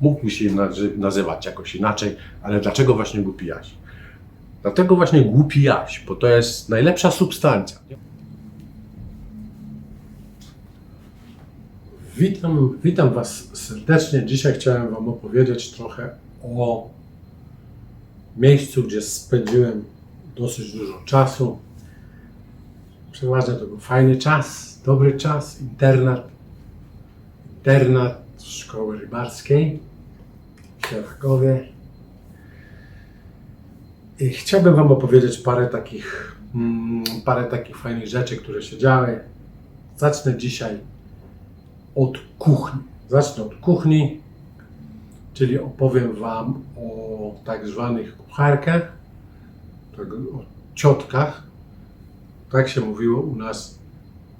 mógłby się nazy- nazywać jakoś inaczej, ale dlaczego właśnie głupi Jaś? Dlatego właśnie głupi Jaś, bo to jest najlepsza substancja. Witam, witam Was serdecznie. Dzisiaj chciałem Wam opowiedzieć trochę o miejscu, gdzie spędziłem dosyć dużo czasu. Przeważnie to był fajny czas, dobry czas, internat, internat szkoły rybarskiej w Sierakowie. I chciałbym Wam opowiedzieć parę takich, mm, parę takich fajnych rzeczy, które się działy. Zacznę dzisiaj od kuchni. Zacznę od kuchni, czyli opowiem Wam o tak zwanych kucharkach, tak, o ciotkach. Tak się mówiło u nas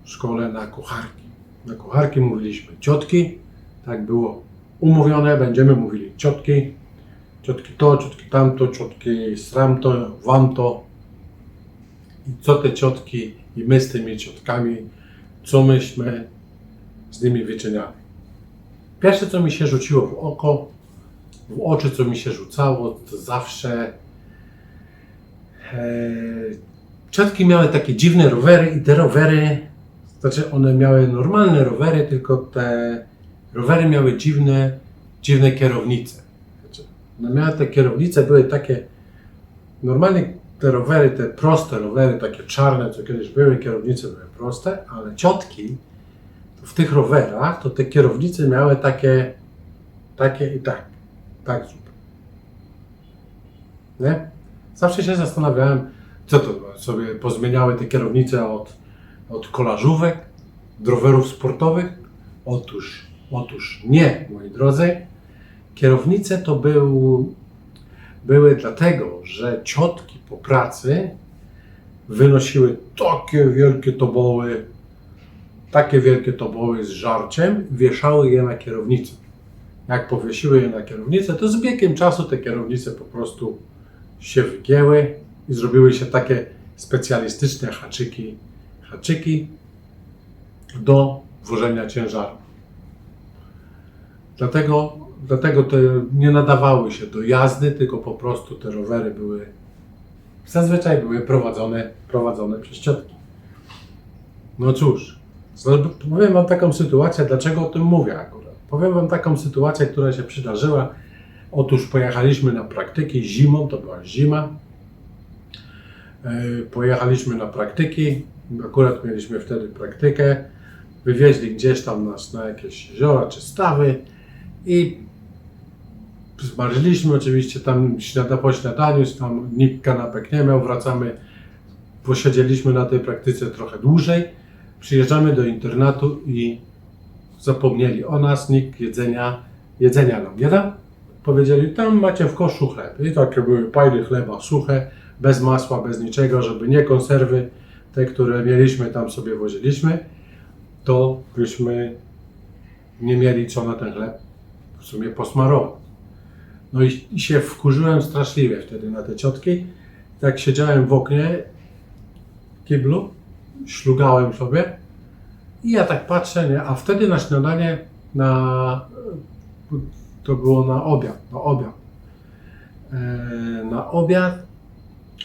w szkole na kucharki. Na kucharki mówiliśmy ciotki, tak było umówione, będziemy mówili ciotki, ciotki to, ciotki tamto, ciotki sramto, wamto. I co te ciotki i my z tymi ciotkami, co myśmy z nimi wyczyniali. Pierwsze, co mi się rzuciło w oko, w oczy, co mi się rzucało, to zawsze e, ciotki miały takie dziwne rowery i te rowery, znaczy one miały normalne rowery, tylko te rowery miały dziwne, dziwne kierownice. Znaczy, one miały te kierownice, były takie, normalnie te rowery, te proste rowery, takie czarne, co kiedyś były, kierownice były proste, ale ciotki w tych rowerach, to te kierownice miały takie, takie i tak, tak zupełnie. Nie? Zawsze się zastanawiałem, co to sobie pozmieniały te kierownice od, od kolażówek, do rowerów sportowych. Otóż, otóż nie, moi drodzy. Kierownice to był, były dlatego, że ciotki po pracy wynosiły takie wielkie toboły, takie wielkie toboły z żarciem, wieszały je na kierownicę. Jak powiesiły je na kierownicę, to z biegiem czasu te kierownice po prostu się wygięły i zrobiły się takie specjalistyczne haczyki, haczyki do włożenia ciężaru. Dlatego, dlatego te nie nadawały się do jazdy, tylko po prostu te rowery były zazwyczaj były prowadzone, prowadzone przez ciotki. No cóż, z- powiem Wam taką sytuację, dlaczego o tym mówię akurat. Powiem Wam taką sytuację, która się przydarzyła. Otóż pojechaliśmy na praktyki zimą, to była zima. E, Pojechaliśmy na praktyki, akurat mieliśmy wtedy praktykę. Wywieźli gdzieś tam nas na jakieś jeziora czy stawy i zmarzliśmy oczywiście tam śniada po śniadaniu, tam nikt kanapek nie miał, wracamy, posiedzieliśmy na tej praktyce trochę dłużej. Przyjeżdżamy do internatu i zapomnieli o nas, nikt jedzenia, jedzenia nam nie dał. Powiedzieli, tam macie w koszu chleb. I takie były pajdy chleba suche, bez masła, bez niczego, żeby nie konserwy, te, które mieliśmy tam sobie woziliśmy, to byśmy nie mieli co na ten chleb w sumie posmarować. No i, i się wkurzyłem straszliwie wtedy na te ciotki. Tak siedziałem w oknie, kiblu, ślugałem sobie i ja tak patrzę, nie? a wtedy na śniadanie, na, to było na obiad, na obiad. E, na obiad,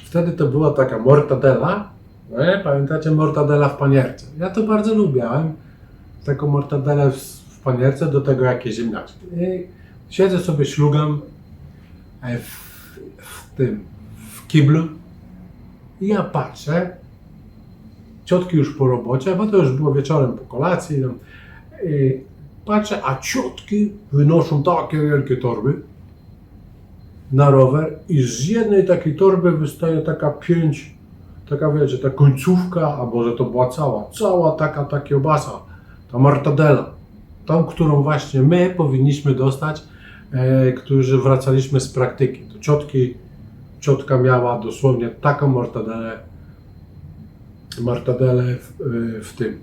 wtedy to była taka mortadela, nie? pamiętacie mortadela w panierce. Ja to bardzo lubiałem, taką mortadelę w panierce, do tego jakieś ziemniaczki. Siedzę sobie, ślugam e, w, w tym, w kiblu i ja patrzę, ciotki już po robocie, bo to już było wieczorem po kolacji. No. Patrzę, a ciotki wynoszą takie wielkie torby na rower i z jednej takiej torby wystaje taka pięć, taka wiecie, ta końcówka, a może to była cała, cała taka ta kiełbasa, ta mortadela, tą, którą właśnie my powinniśmy dostać, e, którzy wracaliśmy z praktyki. To ciotki, ciotka miała dosłownie taką mortadelę, mortadelę w, y, w tym,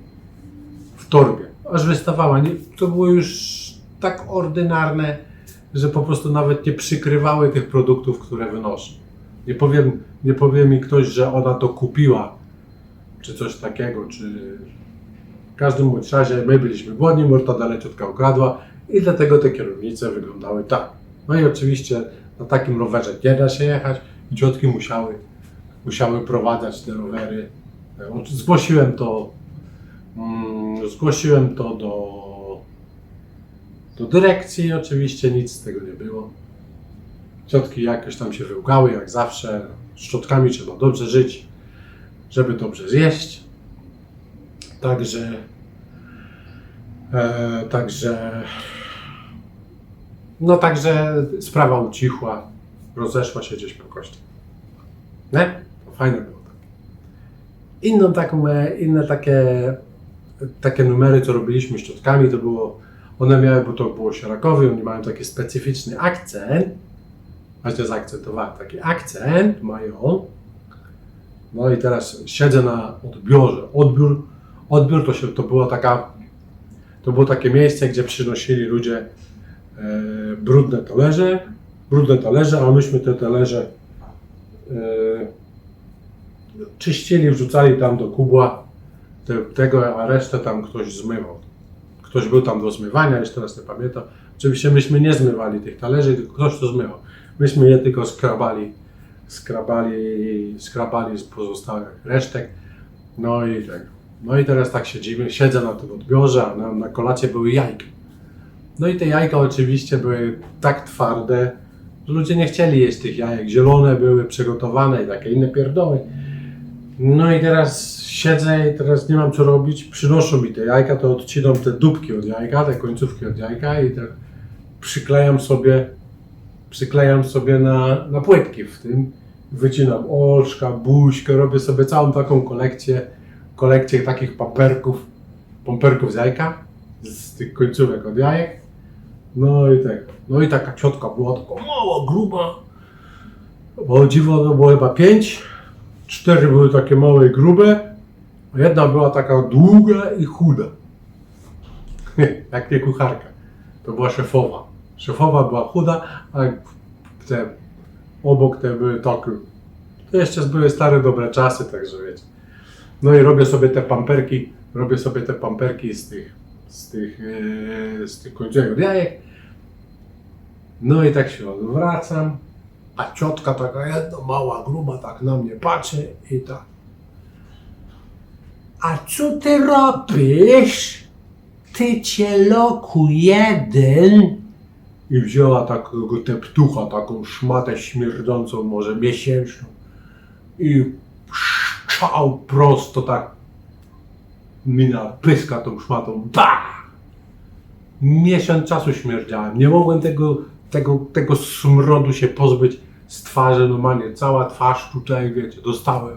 w torbie. Aż wystawała. Nie, to było już tak ordynarne, że po prostu nawet nie przykrywały tych produktów, które wynoszą. Nie powiem, nie powie mi ktoś, że ona to kupiła, czy coś takiego, czy każdym bądź razie my byliśmy głodni, mortadele ciotka ukradła I dlatego te kierownice wyglądały tak. No i oczywiście na takim rowerze nie da się jechać i ciotki musiały, musiały prowadzać te rowery. E, Zgłosiłem to, mm, zgłosiłem to do, do dyrekcji, oczywiście nic z tego nie było. Ciotki jakoś tam się wyłgały, jak zawsze. Szczotkami trzeba dobrze żyć, żeby dobrze zjeść. Także, e, także, no także sprawa ucichła, rozeszła się gdzieś po kościach. Nie? To fajne było. Inną taką, e, inne takie, takie numery, co robiliśmy szczotkami, to było, one miały, bo to było sierakowe, oni mają taki specyficzny akcent, właśnie zaakcentowałem, taki akcent mają. No i teraz siedzę na odbiorze. Odbiór, odbiór to, się, to było taka, to było takie miejsce, gdzie przynosili ludzie e, brudne talerze, brudne talerze, a myśmy te talerze e, czyścili, wrzucali tam do kubła te, tego, a resztę tam ktoś zmywał. Ktoś był tam do zmywania, już teraz nie pamiętam. Oczywiście myśmy nie zmywali tych talerzy, tylko ktoś to zmywał. Myśmy je tylko skrabali, skrabali, skrabali z pozostałych resztek. No i tak. No i teraz tak siedzimy, siedzę na tym odbiorze, a na, na kolację były jajka. No i te jajka oczywiście były tak twarde, że ludzie nie chcieli jeść tych jajek. Zielone były przygotowane i takie inne pierdoły. No i teraz siedzę i teraz nie mam co robić. Przynoszą mi te jajka, to odcinam te dupki od jajka, te końcówki od jajka i tak przyklejam sobie, przyklejam sobie na, na płytki w tym. Wycinam oczka, buźkę, robię sobie całą taką kolekcję, kolekcję takich paperków, pomperków z jajka, z tych końcówek od jajek. No i tak. No i taka ciotka była taka mała, gruba. Bo dziwo to było chyba pięć. Cztery były takie małe i grube, a jedna była taka długa i chuda. Jak nie kucharka. To była szefowa. Szefowa była chuda, a te obok te były takie. To jeszcze były stare dobre czasy, także wiecie. No i robię sobie te pamperki, robię sobie te pamperki z tych, z tych, e, z tych od jajek. No i tak się odwracam, a ciotka taka jedna, mała, gruba, tak na mnie patrzy i tak. A co ty robisz? Ty cieloku jeden. I wzięła takiego teptucha, taką szmatę śmierdzącą, może miesięczną. I szczał prosto tak mi na pyska tą szmatą. Ba! Miesiąc czasu śmierdziałem. Nie mogłem tego, tego, tego smrodu się pozbyć z twarzy normalnie. Cała twarz tutaj, wiecie, dostałem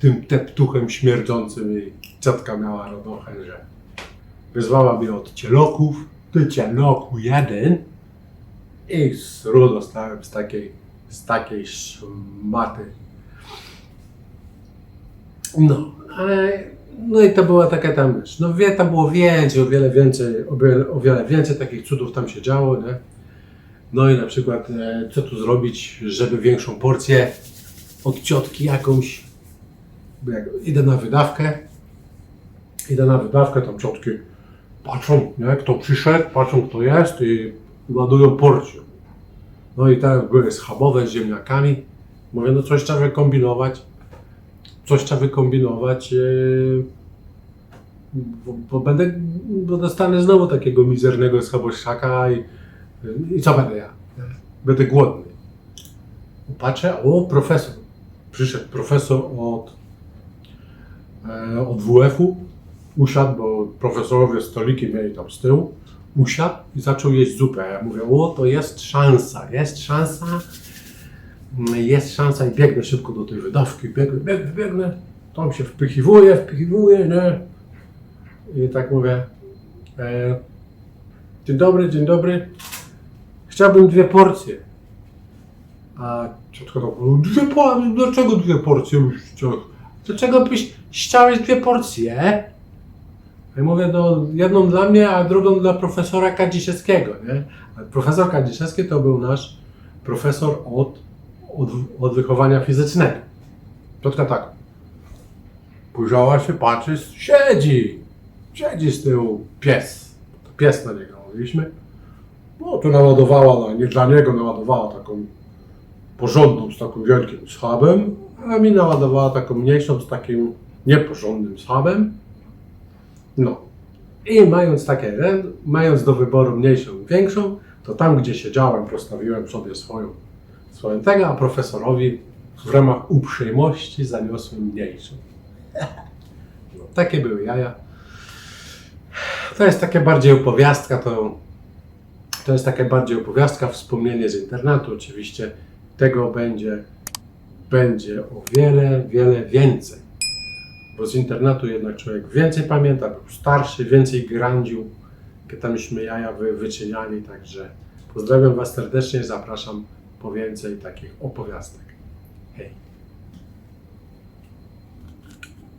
tym teptuchem śmierdzącym i ciotka miała radochę, że wyzwała mnie od cieloków, ty cieloku jeden i sru dostałem z takiej, z takiej szmaty. No, ale, no i to była taka tam, wiesz, no wie, tam było więcej, o wiele więcej, o wiele, o wiele więcej takich cudów tam się działo, nie? No i na przykład, e, co tu zrobić, żeby większą porcję od ciotki jakąś, bo jak idę na wydawkę, idę na wydawkę, tam ciotki patrzą, nie, kto przyszedł, patrzą kto jest i ładują porcję. No i tak były schabowe z ziemniakami. Mówię, no coś trzeba wykombinować. Coś trzeba wykombinować, yy, bo, bo będę, bo dostanę znowu takiego mizernego schaboszczaka i, i co będę ja? Będę głodny. Patrzę, o profesor. Przyszedł profesor od, e, od WF-u, usiadł, bo profesorowie stoliki mieli tam z tyłu, usiadł i zaczął jeść zupę. Ja mówię, o to jest szansa, jest szansa, jest szansa i biegnę szybko do tej wydawki, biegnę, biegnę, biegnę, tam się wpychiwuję, wpychiwuję, nie? I tak mówię, e, dzień dobry, dzień dobry, chciałbym dwie porcje. A ciotka tak, mówi, dwie porcje, dlaczego dwie porcje? Dlaczego byś chciałeś dwie porcje? Ja mówię, no jedną dla mnie, a drugą dla profesora Kadziszewskiego, nie? A profesor Kadziszewski to był nasz profesor od, od, od wychowania fizycznego. Ciotka tak, spojrzała się, patrzy, siedzi, siedzi z tyłu pies. Pies na niego mówiliśmy. No to naładowała, nie dla niego naładowała taką porządną, z takim wielkim schabem, a mi naładowała taką mniejszą, z takim nieporządnym schabem. No. I mając takie, mając do wyboru mniejszą i większą, to tam, gdzie siedziałem, postawiłem sobie swoją, swoją tego, a profesorowi w ramach uprzejmości zaniosłem mniejszą. No, takie były jaja. To jest takie bardziej opowiastka, to, to jest takie bardziej opowiastka, wspomnienie z internatu. Oczywiście tego będzie, będzie o wiele, wiele więcej. Bo z internatu jednak człowiek więcej pamięta, był starszy, więcej grandził, jakie tamśmy jaja wy, wyczyniali. Także pozdrawiam Was serdecznie, zapraszam po więcej takich opowiastek. Hej!